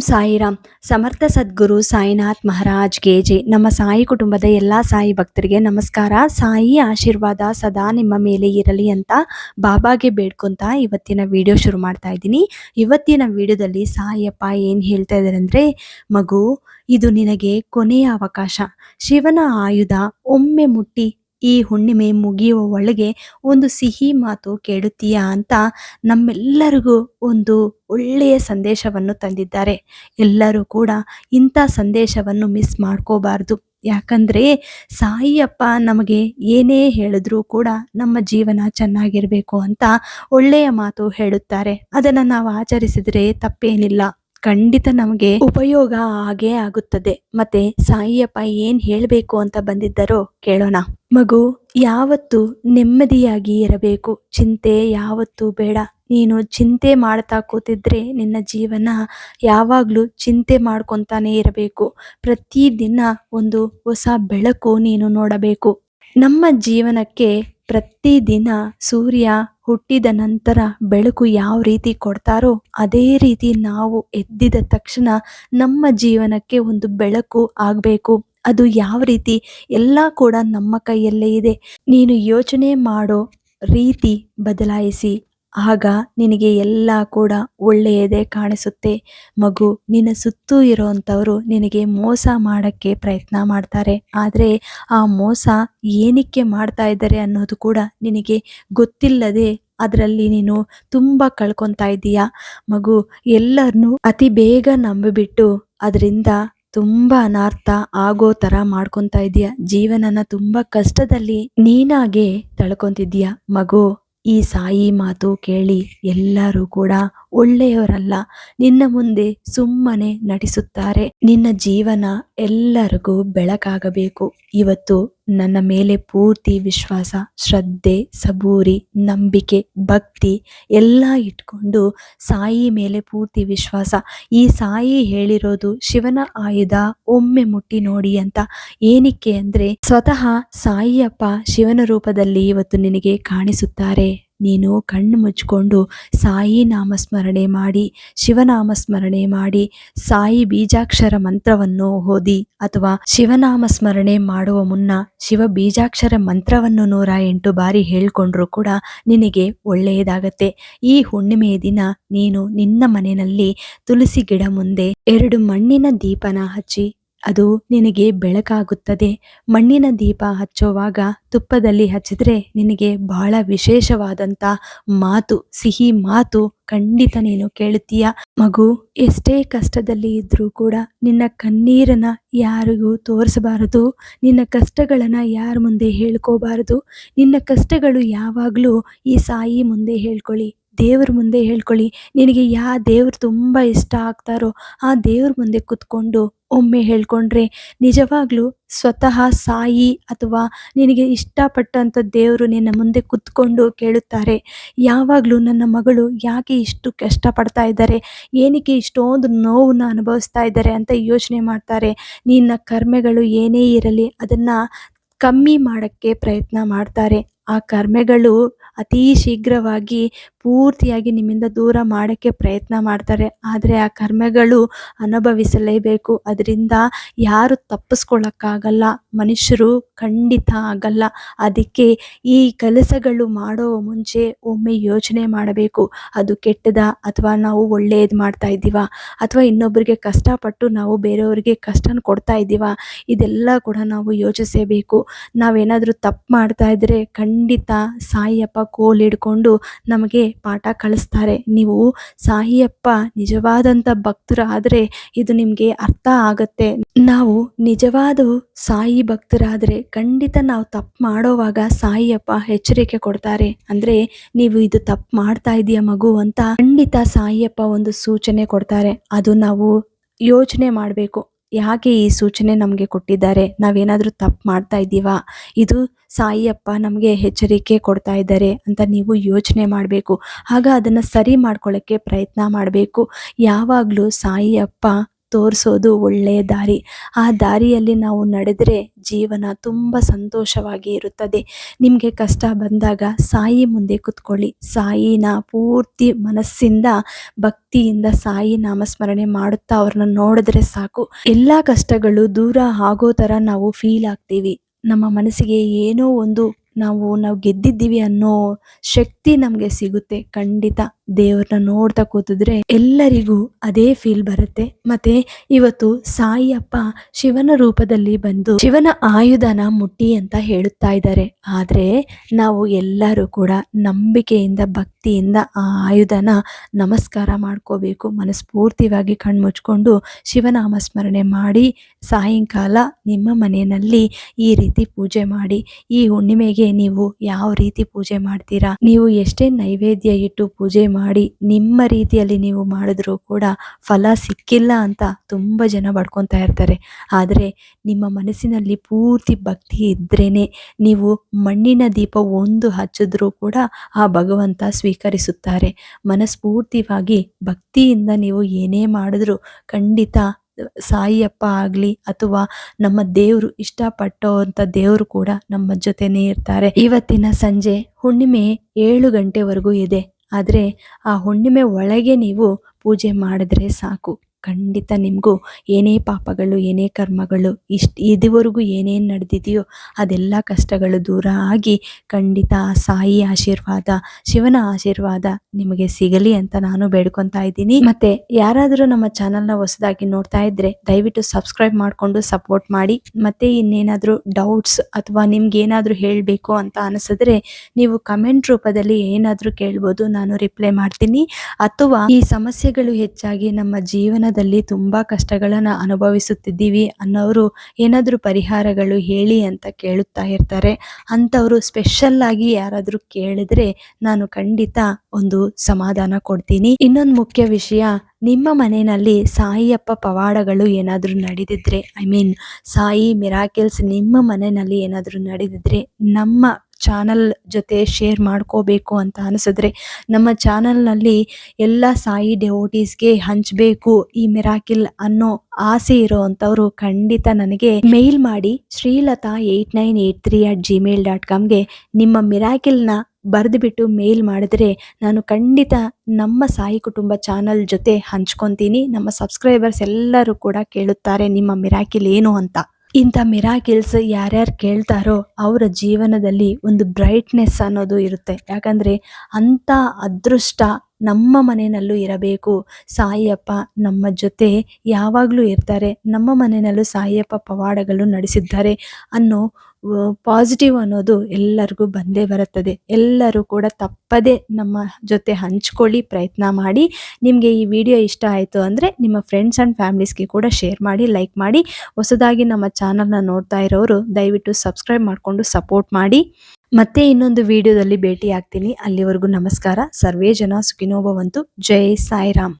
ಸಾಯಿರಾಮ್. ಸಮರ್ಥ ಸದ್ಗುರು ಸಾಯಿನಾಥ್ ಮಹಾರಾಜ್ ಗೇಜೆ ನಮ್ಮ ಸಾಯಿ ಕುಟುಂಬದ ಎಲ್ಲ ಸಾಯಿ ಭಕ್ತರಿಗೆ ನಮಸ್ಕಾರ. ಸಾಯಿ ಆಶೀರ್ವಾದ ಸದಾ ನಿಮ್ಮ ಮೇಲೆ ಇರಲಿ ಅಂತ ಬಾಬಾಗೆ ಬೇಡ್ಕೊಂತ ಇವತ್ತಿನ ವಿಡಿಯೋ ಶುರು ಮಾಡ್ತಾ ಇದ್ದೀನಿ. ಇವತ್ತಿನ ವಿಡಿಯೋದಲ್ಲಿ ಸಾಯಿಯಪ್ಪ ಏನು ಹೇಳ್ತಾ ಇದ್ದಾರೆ ಅಂದರೆ, ಮಗು, ಇದು ನಿನಗೆ ಕೊನೆಯ ಅವಕಾಶ. ಶಿವನ ಆಯುಧ ಒಮ್ಮೆ ಮುಟ್ಟಿ ಈ ಹುಣ್ಣಿಮೆ ಮುಗಿಯುವ ಒಳಗೆ ಒಂದು ಸಿಹಿ ಮಾತು ಕೇಳುತ್ತೀಯಾ ಅಂತ ನಮ್ಮೆಲ್ಲರಿಗೂ ಒಂದು ಒಳ್ಳೆಯ ಸಂದೇಶವನ್ನು ತಂದಿದ್ದಾರೆ. ಎಲ್ಲರೂ ಕೂಡ ಇಂಥ ಸಂದೇಶವನ್ನು ಮಿಸ್ ಮಾಡ್ಕೋಬಾರ್ದು. ಯಾಕಂದ್ರೆ ಸಾಯಿಯಪ್ಪ ನಮಗೆ ಏನೇ ಹೇಳಿದ್ರೂ ಕೂಡ ನಮ್ಮ ಜೀವನ ಚೆನ್ನಾಗಿರಬೇಕು ಅಂತ ಒಳ್ಳೆಯ ಮಾತು ಹೇಳುತ್ತಾರೆ. ಅದನ್ನು ನಾವು ಆಚರಿಸಿದರೆ ತಪ್ಪೇನಿಲ್ಲ. ಖಂಡಿತ ನಮಗೆ ಉಪಯೋಗ ಆಗೇ ಆಗುತ್ತದೆ. ಮತ್ತೆ ಸಾಯಿಯಪ್ಪ ಏನ್ ಹೇಳಬೇಕು ಅಂತ ಬಂದಿದ್ದರೋ ಕೇಳೋಣ. ಮಗು, ಯಾವತ್ತು ನೆಮ್ಮದಿಯಾಗಿ ಇರಬೇಕು. ಚಿಂತೆ ಯಾವತ್ತು ಬೇಡ. ನೀನು ಚಿಂತೆ ಮಾಡ್ತಾ ಕೂತಿದ್ರೆ ನಿನ್ನ ಜೀವನ ಯಾವಾಗಲೂ ಚಿಂತೆ ಮಾಡ್ಕೊತಾನೆ ಇರಬೇಕು. ಪ್ರತಿದಿನ ಒಂದು ಹೊಸ ಬೆಳಕು ನೀನು ನೋಡಬೇಕು. ನಮ್ಮ ಜೀವನಕ್ಕೆ ಪ್ರತಿದಿನ ಸೂರ್ಯ ಹುಟ್ಟಿದ ನಂತರ ಬೆಳಕು ಯಾವ ರೀತಿ ಕೊಡ್ತಾರೋ ಅದೇ ರೀತಿ ನಾವು ಎದ್ದಿದ ತಕ್ಷಣ ನಮ್ಮ ಜೀವನಕ್ಕೆ ಒಂದು ಬೆಳಕು ಆಗಬೇಕು. ಅದು ಯಾವ ರೀತಿ? ಎಲ್ಲ ಕೂಡ ನಮ್ಮ ಕೈಯಲ್ಲೇ ಇದೆ. ನೀನು ಯೋಚನೆ ಮಾಡೋ ರೀತಿ ಬದಲಾಯಿಸಿ. ಆಗ ನಿನಗೆ ಎಲ್ಲ ಕೂಡ ಒಳ್ಳೆಯದೇ ಕಾಣಿಸುತ್ತೆ. ಮಗು, ನಿನ್ನ ಸುತ್ತೂ ಇರೋವಂಥವರು ನಿನಗೆ ಮೋಸ ಮಾಡೋಕ್ಕೆ ಪ್ರಯತ್ನ ಮಾಡ್ತಾರೆ. ಆದರೆ ಆ ಮೋಸ ಏನಕ್ಕೆ ಮಾಡ್ತಾ ಇದ್ದಾರೆ ಅನ್ನೋದು ಕೂಡ ನಿನಗೆ ಗೊತ್ತಿಲ್ಲದೆ ಅದರಲ್ಲಿ ನೀನು ತುಂಬ ಕಳ್ಕೊತಾ ಇದ್ದೀಯ? ಮಗು ಎಲ್ಲರನ್ನೂ ಅತಿ ಬೇಗ ನಂಬಿಬಿಟ್ಟು ಅದರಿಂದ ತುಂಬ ಅನಾರ್ಥ ಆಗೋ ಥರ ಮಾಡ್ಕೊತಾ ಇದೀಯ ಜೀವನನ ತುಂಬ ಕಷ್ಟದಲ್ಲಿ ನೀನಾಗೆ ತಳ್ಕೊತಿದ್ದೀಯ? ಮಗು ಈ ಸಾಯಿ ಮಾತು ಕೇಳಿ ಎಲ್ಲರೂ ಕೂಡ ಒಳ್ಳೆಯವರಲ್ಲ. ನಿನ್ನ ಮುಂದೆ ಸುಮ್ಮನೆ ನಟಿಸುತ್ತಾರೆ. ನಿನ್ನ ಜೀವನ ಎಲ್ಲರಿಗೂ ಬೆಳಕಾಗಬೇಕು. ಇವತ್ತು ನನ್ನ ಮೇಲೆ ಪೂರ್ತಿ ವಿಶ್ವಾಸ, ಶ್ರದ್ಧೆ, ಸಬೂರಿ, ನಂಬಿಕೆ, ಭಕ್ತಿ ಎಲ್ಲ ಇಟ್ಕೊಂಡು ಸಾಯಿ ಮೇಲೆ ಪೂರ್ತಿ ವಿಶ್ವಾಸ. ಈ ಸಾಯಿ ಹೇಳಿರೋದು ಶಿವನ ಆಯುಧ ಒಮ್ಮೆ ಮುಟ್ಟಿ ನೋಡಿ ಅಂತ. ಏನಕ್ಕೆ ಅಂದ್ರೆ ಸ್ವತಃ ಸಾಯಿಯಪ್ಪ ಶಿವನ ರೂಪದಲ್ಲಿ ಇವತ್ತು ನಿನಗೆ ಕಾಣಿಸುತ್ತಾರೆ. ನೀನು ಕಣ್ಣು ಮುಚ್ಕೊಂಡು ಸಾಯಿ ನಾಮಸ್ಮರಣೆ ಮಾಡಿ ಶಿವನಾಮ ಸ್ಮರಣೆ ಮಾಡಿ, ಸಾಯಿ ಬೀಜಾಕ್ಷರ ಮಂತ್ರವನ್ನು ಓದಿ ಅಥವಾ ಶಿವನಾಮ ಸ್ಮರಣೆ ಮಾಡುವ ಮುನ್ನ ಶಿವ ಬೀಜಾಕ್ಷರ ಮಂತ್ರವನ್ನು ನೂರ ಎಂಟು ಬಾರಿ ಹೇಳ್ಕೊಂಡ್ರು ಕೂಡ ನಿನಗೆ ಒಳ್ಳೆಯದಾಗತ್ತೆ. ಈ ಹುಣ್ಣಿಮೆಯ ದಿನ ನೀನು ನಿನ್ನ ಮನೆಯಲ್ಲಿ ತುಳಸಿ ಗಿಡ ಮುಂದೆ ಎರಡು ಮಣ್ಣಿನ ದೀಪನ ಹಚ್ಚಿ ಅದು ನಿನಗೆ ಬೆಳಕಾಗುತ್ತದೆ. ಮಣ್ಣಿನ ದೀಪ ಹಚ್ಚುವಾಗ ತುಪ್ಪದಲ್ಲಿ ಹಚ್ಚಿದ್ರೆ ನಿನಗೆ ಬಹಳ ವಿಶೇಷವಾದಂಥ ಮಾತು, ಸಿಹಿ ಮಾತು ಖಂಡಿತ ನೀನು ಕೇಳುತ್ತೀಯ. ಮಗು, ಎಷ್ಟೇ ಕಷ್ಟದಲ್ಲಿ ಇದ್ದರೂ ಕೂಡ ನಿನ್ನ ಕಣ್ಣೀರನ್ನ ಯಾರಿಗೂ ತೋರಿಸಬಾರದು. ನಿನ್ನ ಕಷ್ಟಗಳನ್ನು ಯಾರ ಮುಂದೆ ಹೇಳ್ಕೋಬಾರದು. ನಿನ್ನ ಕಷ್ಟಗಳು ಯಾವಾಗಲೂ ಈ ಸಾಯಿ ಮುಂದೆ ಹೇಳ್ಕೊಳ್ಳಿ. ದೇವ್ರ ಮುಂದೆ ಹೇಳ್ಕೊಳ್ಳಿ. ನಿನಗೆ ಯಾವ ದೇವ್ರು ತುಂಬ ಇಷ್ಟ ಆಗ್ತಾರೋ ಆ ದೇವ್ರ ಮುಂದೆ ಕುತ್ಕೊಂಡು ಒಮ್ಮೆ ಹೇಳ್ಕೊಂಡ್ರೆ ನಿಜವಾಗ್ಲೂ ಸ್ವತಃ ಸಾಯಿ ಅಥವಾ ನಿನಗೆ ಇಷ್ಟಪಟ್ಟಂಥ ದೇವರು ನಿನ್ನ ಮುಂದೆ ಕುತ್ಕೊಂಡು ಕೇಳುತ್ತಾರೆ. ಯಾವಾಗಲೂ ನನ್ನ ಮಗಳು ಯಾಕೆ ಇಷ್ಟು ಕಷ್ಟಪಡ್ತಾ ಇದ್ದಾರೆ? ಏನಕ್ಕೆ ಇಷ್ಟೊಂದು ನೋವನ್ನು ಅನುಭವಿಸ್ತಾ ಇದ್ದಾರೆ ಅಂತ ಯೋಚನೆ ಮಾಡ್ತಾರೆ. ನಿನ್ನ ಕರ್ಮೆಗಳು ಏನೇ ಇರಲಿ ಅದನ್ನು ಕಮ್ಮಿ ಮಾಡೋಕ್ಕೆ ಪ್ರಯತ್ನ ಮಾಡ್ತಾರೆ. ಆ ಕರ್ಮೆಗಳು ಅತೀ ಶೀಘ್ರವಾಗಿ ಪೂರ್ತಿಯಾಗಿ ನಿಮ್ಮಿಂದ ದೂರ ಮಾಡೋಕ್ಕೆ ಪ್ರಯತ್ನ ಮಾಡ್ತಾರೆ. ಆದರೆ ಆ ಕರ್ಮಗಳು ಅನುಭವಿಸಲೇಬೇಕು. ಅದರಿಂದ ಯಾರು ತಪ್ಪಿಸ್ಕೊಳ್ಳೋಕ್ಕಾಗಲ್ಲ. ಮನುಷ್ಯರು ಖಂಡಿತ ಆಗಲ್ಲ. ಅದಕ್ಕೆ ಈ ಕೆಲಸಗಳು ಮಾಡೋ ಮುಂಚೆ ಒಮ್ಮೆ ಯೋಚನೆ ಮಾಡಬೇಕು. ಅದು ಕೆಟ್ಟದ? ಅಥವಾ ನಾವು ಒಳ್ಳೆಯದು ಮಾಡ್ತಾ ಇದ್ದೀವ? ಅಥವಾ ಇನ್ನೊಬ್ಬರಿಗೆ ಕಷ್ಟಪಟ್ಟು ನಾವು ಬೇರೆಯವರಿಗೆ ಕಷ್ಟನ ಕೊಡ್ತಾ ಇದ್ದೀವ? ಇದೆಲ್ಲ ಕೂಡ ನಾವು ಯೋಚಿಸಬೇಕು. ನಾವೇನಾದರೂ ತಪ್ಪು ಮಾಡ್ತಾ ಇದ್ದರೆ ಖಂಡಿತ ಸಾಯಿಯಪ್ಪ ಕೋಲ್ ಹಿಡ್ಕೊಂಡು ನಮಗೆ ಪಾಠ ಕಳಿಸ್ತಾರೆ. ನೀವು ಸಾಯಿಯಪ್ಪ ನಿಜವಾದಂಥ ಭಕ್ತರಾದರೆ ಇದು ನಿಮಗೆ ಅರ್ಥ ಆಗತ್ತೆ. ನಾವು ನಿಜವಾದ ಸಾಯಿ ಭಕ್ತರಾದರೆ ಖಂಡಿತ ನಾವು ತಪ್ಪು ಮಾಡೋವಾಗ ಸಾಯಿಯಪ್ಪ ಎಚ್ಚರಿಕೆ ಕೊಡ್ತಾರೆ. ಅಂದರೆ ನೀವು ಇದು ತಪ್ಪು ಮಾಡ್ತಾ ಇದೀಯ ಮಗು ಅಂತ ಖಂಡಿತ ಸಾಯಿಯಪ್ಪ ಒಂದು ಸೂಚನೆ ಕೊಡ್ತಾರೆ. ಅದು ನಾವು ಯೋಚನೆ ಮಾಡಬೇಕು. ಯಾಕೆ ಈ ಸೂಚನೆ ನಮಗೆ ಕೊಟ್ಟಿದ್ದಾರೆ. ನಾವೇನಾದರೂ ತಪ್ಪು ಮಾಡ್ತಾ ಇದ್ದೀವಾ? ಇದು ಸಾಯಿಯಪ್ಪ ನಮಗೆ ಎಚ್ಚರಿಕೆ ಕೊಡ್ತಾ ಇದ್ದಾರೆ ಅಂತ ನೀವು ಯೋಚನೆ ಮಾಡಬೇಕು. ಆಗ ಅದನ್ನು ಸರಿ ಮಾಡ್ಕೊಳ್ಳೋಕ್ಕೆ ಪ್ರಯತ್ನ ಮಾಡಬೇಕು. ಯಾವಾಗಲೂ ಸಾಯಿಯಪ್ಪ ತೋರಿಸೋದು ಒಳ್ಳೆಯ ದಾರಿ. ಆ ದಾರಿಯಲ್ಲಿ ನಾವು ನಡೆದರೆ ಜೀವನ ತುಂಬ ಸಂತೋಷವಾಗಿ ಇರುತ್ತದೆ. ನಿಮಗೆ ಕಷ್ಟ ಬಂದಾಗ ಸಾಯಿ ಮುಂದೆ ಕುತ್ಕೊಳ್ಳಿ. ಸಾಯಿನ ಪೂರ್ತಿ ಮನಸ್ಸಿಂದ, ಭಕ್ತಿಯಿಂದ ಸಾಯಿ ನಾಮಸ್ಮರಣೆ ಮಾಡುತ್ತಾ ಅವ್ರನ್ನ ನೋಡಿದ್ರೆ ಸಾಕು. ಎಲ್ಲ ಕಷ್ಟಗಳು ದೂರ ಆಗೋ ಥರ ನಾವು ಫೀಲ್ ಆಗ್ತೀವಿ. ನಮ್ಮ ಮನಸ್ಸಿಗೆ ಏನೋ ಒಂದು ನಾವು ನಾವು ಗೆದ್ದಿದ್ದೀವಿ ಅನ್ನೋ ಶಕ್ತಿ ನಮಗೆ ಸಿಗುತ್ತೆ ಖಂಡಿತ. ದೇವ್ರನ್ನ ನೋಡ್ತಾ ಕೂತಿದ್ರೆ ಎಲ್ಲರಿಗೂ ಅದೇ ಫೀಲ್ ಬರುತ್ತೆ. ಮತ್ತೆ ಇವತ್ತು ಸಾಯಿಯಪ್ಪ ಶಿವನ ರೂಪದಲ್ಲಿ ಬಂದು ಶಿವನ ಆಯುಧನ ಮುಟ್ಟಿ ಅಂತ ಹೇಳುತ್ತಾ ಇದ್ದಾರೆ. ಆದ್ರೆ ನಾವು ಎಲ್ಲರೂ ಕೂಡ ನಂಬಿಕೆಯಿಂದ, ಭಕ್ತಿಯಿಂದ ಆ ಆಯುಧನ ನಮಸ್ಕಾರ ಮಾಡ್ಕೋಬೇಕು. ಮನಸ್ಫೂರ್ತಿಯಾಗಿ ಕಣ್ಮುಚ್ಕೊಂಡು ಶಿವನಾಮ ಸ್ಮರಣೆ ಮಾಡಿ ಸಾಯಂಕಾಲ ನಿಮ್ಮ ಮನೆಯಲ್ಲಿ ಈ ರೀತಿ ಪೂಜೆ ಮಾಡಿ. ಈ ಹುಣ್ಣಿಮೆಗೆ ನೀವು ಯಾವ ರೀತಿ ಪೂಜೆ ಮಾಡ್ತೀರಾ? ನೀವು ಎಷ್ಟೇ ನೈವೇದ್ಯ ಇಟ್ಟು ಪೂಜೆ ನಿಮ್ಮ ರೀತಿಯಲ್ಲಿ ನೀವು ಮಾಡಿದ್ರೂ ಕೂಡ ಫಲ ಸಿಕ್ಕಿಲ್ಲ ಅಂತ ತುಂಬ ಜನ ಬಡ್ಕೊತಾ ಇರ್ತಾರೆ. ಆದರೆ ನಿಮ್ಮ ಮನಸ್ಸಿನಲ್ಲಿ ಪೂರ್ತಿ ಭಕ್ತಿ ಇದ್ರೇ ನೀವು ಮಣ್ಣಿನ ದೀಪ ಒಂದು ಹಚ್ಚಿದ್ರೂ ಕೂಡ ಆ ಭಗವಂತ ಸ್ವೀಕರಿಸುತ್ತಾರೆ. ಮನಸ್ಫೂರ್ತಿವಾಗಿ ಭಕ್ತಿಯಿಂದ ನೀವು ಏನೇ ಮಾಡಿದ್ರೂ ಖಂಡಿತ ಸಾಯಿಯಪ್ಪ ಆಗಲಿ ಅಥವಾ ನಮ್ಮ ದೇವರು ಇಷ್ಟಪಟ್ಟಂಥ ದೇವರು ಕೂಡ ನಮ್ಮ ಜೊತೆನೇ ಇರ್ತಾರೆ. ಇವತ್ತಿನ ಸಂಜೆ ಹುಣ್ಣಿಮೆ ಏಳು ಗಂಟೆವರೆಗೂ ಇದೆ. ಆದರೆ ಆ ಹುಣ್ಣಿಮೆ ಒಳಗೆ ನೀವು ಪೂಜೆ ಮಾಡಿದ್ರೆ ಸಾಕು. ಖಂಡಿತ ನಿಮಗೂ ಏನೇ ಪಾಪಗಳು, ಏನೇ ಕರ್ಮಗಳು, ಇಷ್ಟು ಇದುವರೆಗೂ ಏನೇನು ನಡೆದಿದೆಯೋ ಅದೆಲ್ಲ ಕಷ್ಟಗಳು ದೂರ ಆಗಿ ಖಂಡಿತ ಸಾಯಿ ಆಶೀರ್ವಾದ, ಶಿವನ ಆಶೀರ್ವಾದ ನಿಮಗೆ ಸಿಗಲಿ ಅಂತ ನಾನು ಬೇಡ್ಕೊತಾ ಇದ್ದೀನಿ. ಮತ್ತೆ ಯಾರಾದರೂ ನಮ್ಮ ಚಾನಲ್ನ ಹೊಸದಾಗಿ ನೋಡ್ತಾ ಇದ್ರೆ ದಯವಿಟ್ಟು ಸಬ್ಸ್ಕ್ರೈಬ್ ಮಾಡಿಕೊಂಡು ಸಪೋರ್ಟ್ ಮಾಡಿ. ಮತ್ತೆ ಇನ್ನೇನಾದರೂ ಡೌಟ್ಸ್ ಅಥವಾ ನಿಮ್ಗೆ ಏನಾದರೂ ಹೇಳಬೇಕು ಅಂತ ಅನಿಸಿದ್ರೆ ನೀವು ಕಮೆಂಟ್ ರೂಪದಲ್ಲಿ ಏನಾದರೂ ಕೇಳ್ಬೋದು, ನಾನು ರಿಪ್ಲೈ ಮಾಡ್ತೀನಿ. ಅಥವಾ ಈ ಸಮಸ್ಯೆಗಳು ಹೆಚ್ಚಾಗಿ ನಮ್ಮ ಜೀವನದಲ್ಲಿ ತುಂಬಾ ಕಷ್ಟಗಳನ್ನು ಅನುಭವಿಸುತ್ತಿದ್ದೀವಿ ಅನ್ನೋರು ಏನಾದರೂ ಪರಿಹಾರಗಳು ಹೇಳಿ ಅಂತ ಕೇಳುತ್ತಾ ಇರ್ತಾರೆ. ಅಂಥವರು ಸ್ಪೆಷಲ್ ಆಗಿ ಯಾರಾದರೂ ಕೇಳಿದ್ರೆ ನಾನು ಖಂಡಿತ ಒಂದು ಸಮಾಧಾನ ಕೊಡ್ತೀನಿ. ಇನ್ನೊಂದು ಮುಖ್ಯ ವಿಷಯ, ನಿಮ್ಮ ಮನೆಯಲ್ಲಿ ಸಾಯಿಯಪ್ಪ ಪವಾಡಗಳು ಏನಾದರೂ ನಡೆದಿದ್ರೆ ಐ ಮೀನ್ ಸಾಯಿ ಮಿರಾಕಿಲ್ಸ್ ನಿಮ್ಮ ಮನೆಯಲ್ಲಿ ಏನಾದರೂ ನಡೆದಿದ್ರೆ ನಮ್ಮ ಚಾನಲ್ ಜೊತೆ ಶೇರ್ ಮಾಡ್ಕೋಬೇಕು ಅಂತ ಅನಿಸಿದ್ರೆ ನಮ್ಮ ಚಾನಲ್ನಲ್ಲಿ ಎಲ್ಲ ಸಾಯಿ ಡೆವೋಟೀಸ್ಗೆ ಹಂಚಬೇಕು ಈ ಮಿರಾಕಿಲ್ ಅನ್ನೋ ಆಸೆ ಇರೋ ಅಂಥವ್ರು ಖಂಡಿತ ನನಗೆ ಮೇಲ್ ಮಾಡಿ Srilatha eight nine eight three at Gmail dot ಕಾಮ್ಗೆ ನಿಮ್ಮ ಮಿರಾಕಿಲ್ನ ಬರೆದುಬಿಟ್ಟು ಮೇಲ್ ಮಾಡಿದ್ರೆ ನಾನು ಖಂಡಿತ ನಮ್ಮ ಸಾಯಿ ಕುಟುಂಬ ಚಾನಲ್ ಜೊತೆ ಹಂಚ್ಕೊತೀನಿ. ನಮ್ಮ ಸಬ್ಸ್ಕ್ರೈಬರ್ಸ್ ಎಲ್ಲರೂ ಕೂಡ ಕೇಳುತ್ತಾರೆ ನಿಮ್ಮ ಮಿರಾಕಿಲ್ ಏನು ಅಂತ. ಇಂಥ ಮಿರಾಕಿಲ್ಸ್ ಯಾರ್ಯಾರು ಕೇಳ್ತಾರೋ ಅವರ ಜೀವನದಲ್ಲಿ ಒಂದು ಬ್ರೈಟ್ನೆಸ್ ಅನ್ನೋದು ಇರುತ್ತೆ. ಯಾಕಂದರೆ ಅಂಥ ಅದೃಷ್ಟ ನಮ್ಮ ಮನೆಯಲ್ಲೂ ಇರಬೇಕು. ಸಾಯಿಯಪ್ಪ ನಮ್ಮ ಜೊತೆ ಯಾವಾಗಲೂ ಇರ್ತಾರೆ. ನಮ್ಮ ಮನೆಯಲ್ಲೂ ಸಾಯಿಯಪ್ಪ ಪವಾಡಗಳು ನಡೆಸಿದ್ದಾರೆ ಅನ್ನೋ ಪಾಸಿಟಿವ್ ಅನ್ನೋದು ಎಲ್ಲರಿಗೂ ಬಂದೇ ಬರುತ್ತದೆ. ಎಲ್ಲರೂ ಕೂಡ ತಪ್ಪದೆ ನಮ್ಮ ಜೊತೆ ಹಂಚ್ಕೊಳ್ಳಿ, ಪ್ರಯತ್ನ ಮಾಡಿ. ನಿಮಗೆ ಈ ವಿಡಿಯೋ ಇಷ್ಟ ಆಯಿತು ಅಂದರೆ ನಿಮ್ಮ ಫ್ರೆಂಡ್ಸ್ ಆ್ಯಂಡ್ ಫ್ಯಾಮಿಲೀಸ್ಗೆ ಕೂಡ ಶೇರ್ ಮಾಡಿ ಲೈಕ್ ಮಾಡಿ. ಹೊಸದಾಗಿ ನಮ್ಮ ಚಾನಲ್ನ ನೋಡ್ತಾ ಇರೋರು ದಯವಿಟ್ಟು ಸಬ್ಸ್ಕ್ರೈಬ್ ಮಾಡಿಕೊಂಡು ಸಪೋರ್ಟ್ ಮಾಡಿ. ಮತ್ತೆ ಇನ್ನೊಂದು ವಿಡಿಯೋದಲ್ಲಿ ಭೇಟಿ ಆಗ್ತೀನಿ ಅಲ್ಲಿವರೆಗೂ ನಮಸ್ಕಾರ. ಸರ್ವೇ ಜನ ಸುಖಿನೋಭವಂತು. ಜೈ ಸಾಯಿರಾಮ್.